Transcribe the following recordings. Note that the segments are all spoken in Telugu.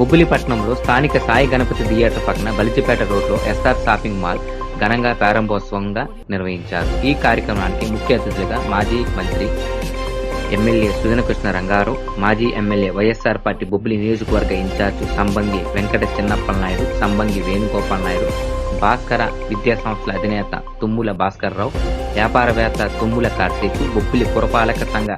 బొబ్బిలిపట్నంలో స్థానిక సాయి గణపతి థియేటర్ పక్కన బలిచిపేట రోడ్లో ఎస్ఆర్ షాపింగ్ మాల్ ఘనంగా ప్రారంభోత్సవంగా నిర్వహించారు. ఈ కార్యక్రమానికి ముఖ్య అతిథులుగా మాజీ మంత్రి ఎమ్మెల్యే సుధనకృష్ణ రంగారావు మాజీ ఎమ్మెల్యే వైఎస్ఆర్ పార్టీ బొబ్బిలి నియోజకవర్గ ఇన్ఛార్జ్ సంబంగి వెంకట చిన్నప్పల నాయుడు సంబంగి వేణుగోపాల్ నాయుడు భాస్కర విద్యా సంస్థల అధినేత తుమ్ముల భాస్కర్ రావు వ్యాపారవేత్త తుమ్ముల కార్తీక్ బొబ్బిలి పురపాలక సంఘ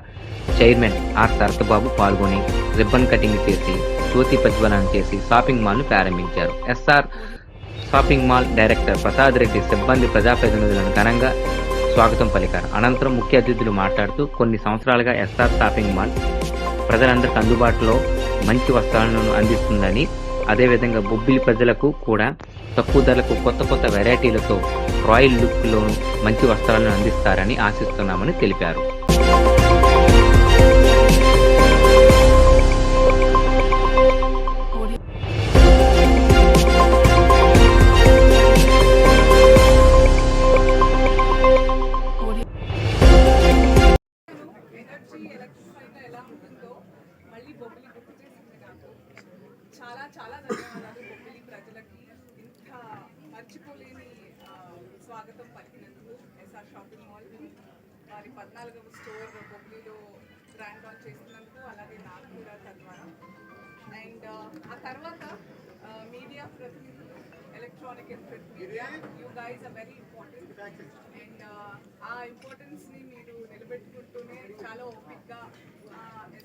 చైర్మన్ ఆర్ శరత్బాబు పాల్గొని రిబ్బన్ కటింగ్ చేసి జ్యోతి ప్రజ్వలనం చేసి షాపింగ్ మాల్ను ప్రారంభించారు. SR shopping mall director Prasad Reddy సిబ్బంది ప్రజాప్రతినిధులను ఘనంగా స్వాగతం పలికారు. అనంతరం ముఖ్య అతిథులు మాట్లాడుతూ కొన్ని సంవత్సరాలుగా ఎస్ఆర్ షాపింగ్ మాల్ ప్రజలందరికీ అందుబాటులో మంచి వస్త్రాలను అందిస్తుందని అదేవిధంగా బొబ్బిలి ప్రజలకు కూడా తక్కువ ధరలకు కొత్త కొత్త వెరైటీలతో రాయల్ లుక్లోను మంచి వస్త్రాలను అందిస్తారని ఆశిస్తున్నామని తెలిపారు. ఎలా ఉంటుందో మళ్ళీ బొబ్బిలి చాలా చాలా ధన్యవాదాలు బొబ్బిలి ప్రజలకి. ఇంత మర్చిపోలేని స్వాగతం పలికినందుకు ఎస్ఆర్ షాపింగ్ మాల్ వారి పద్నాలుగవ స్టోర్ బొబ్బిలిలో బ్రాండ్ లాంచ్ చేసినందుకు అలాగే నాకు కూడా తద్వారా అండ్ ఆ తర్వాత మీడియా ప్రతినిధులు electronic and print media you guys are very important and ఆ ఇంపార్టెన్స్ని మీరు నిలబెట్టుకుంటూనే చాలా ఓపిక్గా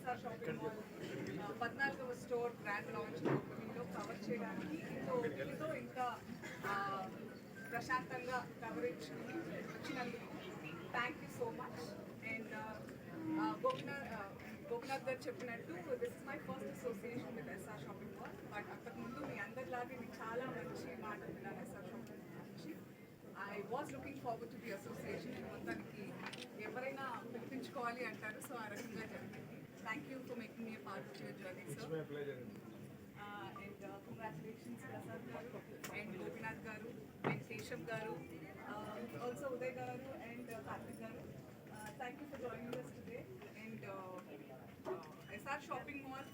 ఎస్ఆర్ షాపింగ్ మాల్ పద్నాలుగవ స్టోర్ బ్రాండ్ లాంచ్ కంపెనీలో కవర్ చేయడానికి ఇంకో ఓపికతో ఇంకా ప్రశాంతంగా కవరేజ్ వచ్చినందుకు thank you so much and Gopinath Gopinath గారు చెప్పినట్టు this is my first association with SR shopping mall but అంతకుముందు మీ అందరిలాగే నేను చాలా మంచి మాటలు విన్నాను ఎస్ఆర్ షాపింగ్ మాల్ నుంచి. I was looking forward to the association మొత్తానికి ఎవరైనా పిలిపించుకోవాలి అంటారు సో ఆ రకంగా జరిగింది thank you for making me part of your journey sir and congratulations Prasad గారు అండ్ గోపినాథ్ గారు అండ్ కేశవ్ గారు ఆల్సో ఉదయ్ గారు అండ్ కార్తిక్ గారు thank you for joining us today and SR shopping mall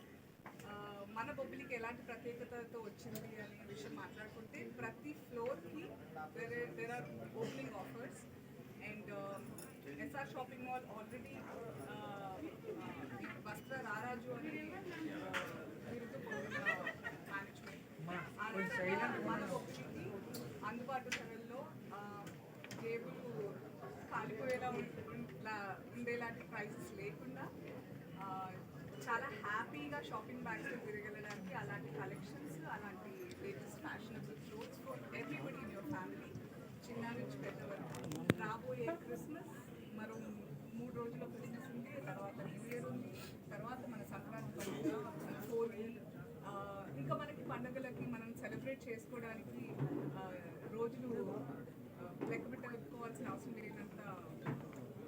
మన బొబ్బిలికి ఎలాంటి ప్రత్యేకతతో వచ్చింది అనే విషయం మాట్లాడుకుంటే ప్రతి ఫ్లోర్కి వేరే there are opening offers and SR shopping mall already అందుబాటు ధరల్లో జేబులు కాలిపోయేలా ఇట్లా ఉండేలాంటి ప్రైసెస్ లేకుండా చాలా హ్యాపీగా షాపింగ్ బ్యాగ్స్ తిరగలడానికి అలాంటి కలెక్షన్స్ అలాంటి latest fashionable clothes for everybody in your family చిన్న నుంచి పెద్ద వరకు. రాబోయే క్రిస్మస్ మరో మూడు రోజుల క్రిస్మస్ ఉంది తర్వాత న్యూ ఇయర్ ఉంది తర్వాత మన సంక్రాంతి పండుగ హోలీ ఇంకా మనకి పండుగలకి మనం సెలబ్రేట్ చేసుకోవడానికి రోజులు లెక్క పెట్టుకోవాల్సిన అవసరం లేనంత